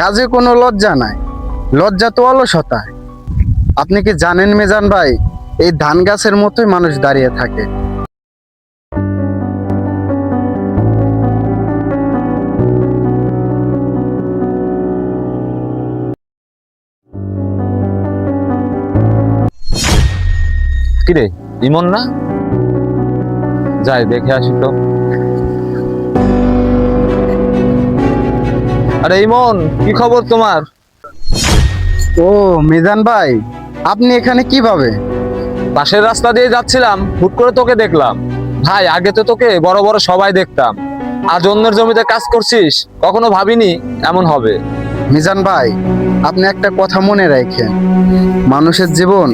কাজে কোনো লজ্জা নাই। লজ্জা তো অলসতায়। আপনি কি জানেন মেজান ভাই, এই ধান গাছের মতোই মানুষ দাঁড়িয়ে থাকে। কিরে, ইমন না? যাই, দেখে আসি তো। আরে ইমন কি খবর তোমার? ও মিজান ভাই আপনি এখানে কীভাবে? পাশের রাস্তা দিয়ে যাচ্ছিলাম হুট করে তোকে দেখলাম। ভাই আগে তো তোকে বড় বড় সবাই দেখতাম। আজ অন্যের জমিতে কাজ করছিস কখনো ভাবিনি এমন হবে। মিজান ভাই আপনি একটা কথা মনে রাখেন। মানুষের জীবন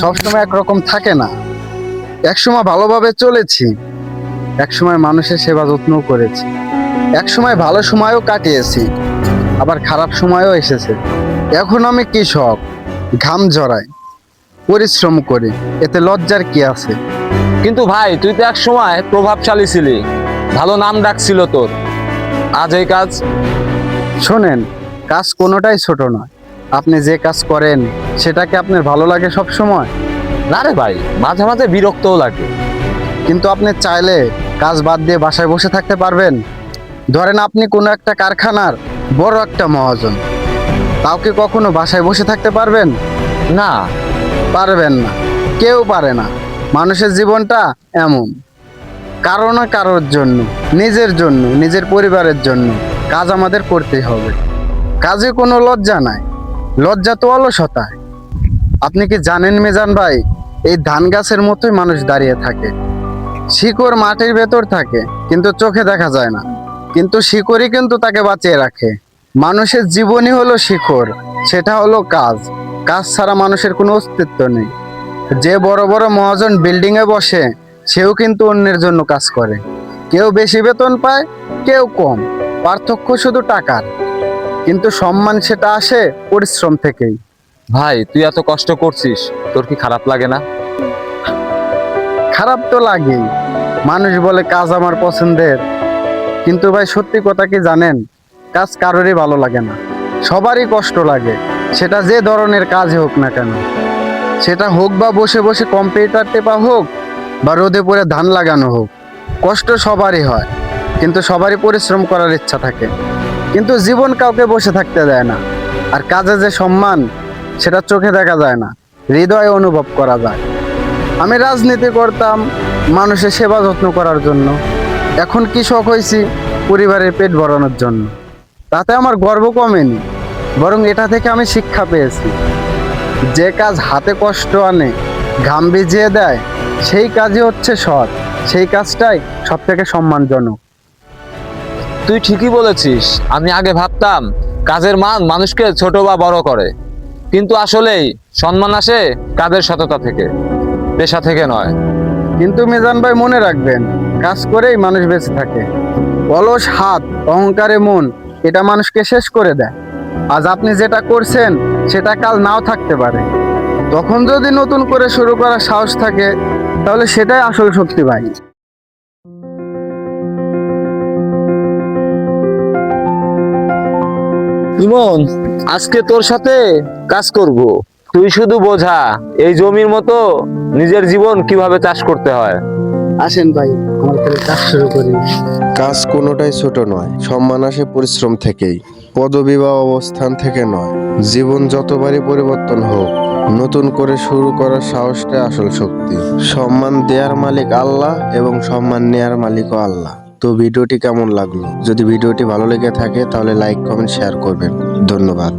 সবসময় একরকম থাকে না। একসময় ভালোভাবে চলেছি একসময় মানুষের সেবা যত্ন করেছি। একসময় ভালো সময়ও কাটিয়েছি আবার খারাপ সময়ও এসেছে। এখন আমি কৃষক ঘাম জড়াই পরিশ্রম করি এতে লজ্জার কি আছে? কিন্তু ভাই তুই তো এক সময় প্রভাবশালী ছিলি ভালো নাম ডাকছিল তোর। আজ এই কাজ? শোনেন কাজ কোনোটাই ছোট নয়। আপনি যে কাজ করেন সেটাকে আপনার ভালো লাগে সব সময়? না রে ভাই মাঝে মাঝে বিরক্তও লাগে। কিন্তু আপনি চাইলে কাজ বাদ দিয়ে বাসায় বসে থাকতে পারবেন। ধরেন আপনি কোনো একটা কারখানার বড় একটা মহাজন কাউকে কখনো বাসায় বসে থাকতে পারবেন? না। পারবেন না। কেউ পারে না। মানুষের জীবনটা এমন। কারও না কারোর জন্য নিজের জন্য নিজের পরিবারের জন্য কাজ আমাদের করতেই হবে। কাজে কোনো লজ্জা নাই। লজ্জা তো অলসতায়। আপনি কি জানেন মেজান ভাই এই ধান গাছের মতোই মানুষ দাঁড়িয়ে থাকে। শিকড় মাটির ভেতর থাকে কিন্তু চোখে দেখা যায় না। কিন্তু শিকড়ই কিন্তু তাকে বাঁচিয়ে রাখে। মানুষের জীবনই হলো শিকড় সেটা হলো কাজ। কাজ ছাড়া মানুষের কোনো অস্তিত্ব নেই। যে বড় বড় মহাজন বিল্ডিং এ বসে সেও কিন্তু অন্যের জন্য কাজ করে। কেউ বেশি বেতন পায় কেউ কম। পার্থক্য শুধু টাকার। কিন্তু সম্মান সেটা আসে পরিশ্রম থেকেই। ভাই তুই এত কষ্ট করছিস তোর কি খারাপ লাগে না? খারাপ তো লাগেই। মানুষ বলে কাজ আমার পছন্দের। কিন্তু ভাই সত্যি কথা কি জানেন? কাজ কারোরই ভালো লাগে না। সবারই কষ্ট লাগে। সেটা যে ধরনের কাজ হোক না কেন। সেটা হোক বা বসে বসে কম্পিউটার টেপা হোক বা রোদে পড়ে ধান লাগানো হোক, কষ্ট সবারই হয়। কিন্তু সবারই পরিশ্রম করার ইচ্ছা থাকে। কিন্তু জীবন কাউকে বসে থাকতে দেয় না। আর কাজে যে সম্মান, সেটা চোখে দেখা যায় না। হৃদয়ে অনুভব করা যায়। আমি রাজনীতি করতাম মানুষের সেবা যত্ন করার জন্য। এখন কৃষক হয়েছি পরিবারের পেট ভরানোর জন্য? তাতে আমার গর্ব কমেনি, বরং এটা থেকে আমি শিক্ষা পেয়েছি। যে কাজ হাতে কষ্ট আনে, ঘাম ভিজিয়ে দেয়, সেই কাজই হচ্ছে সৎ সেই কাজটাই সব থেকে সম্মানজনক। তুই ঠিকই বলেছিস, আমি আগে ভাবতাম কাজের মান মানুষকে ছোট বা বড় করে। কিন্তু আসলেই সম্মান আসে কাজের সততা থেকে, পেশা থেকে নয়। কিন্তু মিজান ভাই মনে রাখবেন, কাজ করেই মানুষ বেঁচে থাকে। অলস হাত, অহংকারে মন, এটা মানুষকে শেষ করে দেয়। আজ আপনি যেটা করছেন, সেটা কাল নাও থাকতে পারে। তখন যদি নতুন করে শুরু করার সাহস থাকে, তাহলে সেটাই আসল শক্তি ভাই। ইমন, আজকে তোর সাথে কাজ করব। তুই শুধু বোঝা এই জমির মতো নিজের জীবন কীভাবে চাষ করতে হয়? আসেন ভাই আমার তাহলে কাজ শুরু করি। কাজ কোনোটাই ছোট নয় সম্মান আসে পরিশ্রম থেকেই। পদবি বা অবস্থান থেকে নয় জীবন যতবারই পরিবর্তন হোক নতুন করে শুরু করার সাহসটাই আসল শক্তি। সম্মান দেয়ার মালিক আল্লাহ এবং সম্মান নেয়ার মালিকও আল্লাহ। তো ভিডিওটি কেমন লাগল? যদি ভিডিওটি ভালো লেগে থাকে তাহলে লাইক কমেন্ট শেয়ার করবেন। ধন্যবাদ।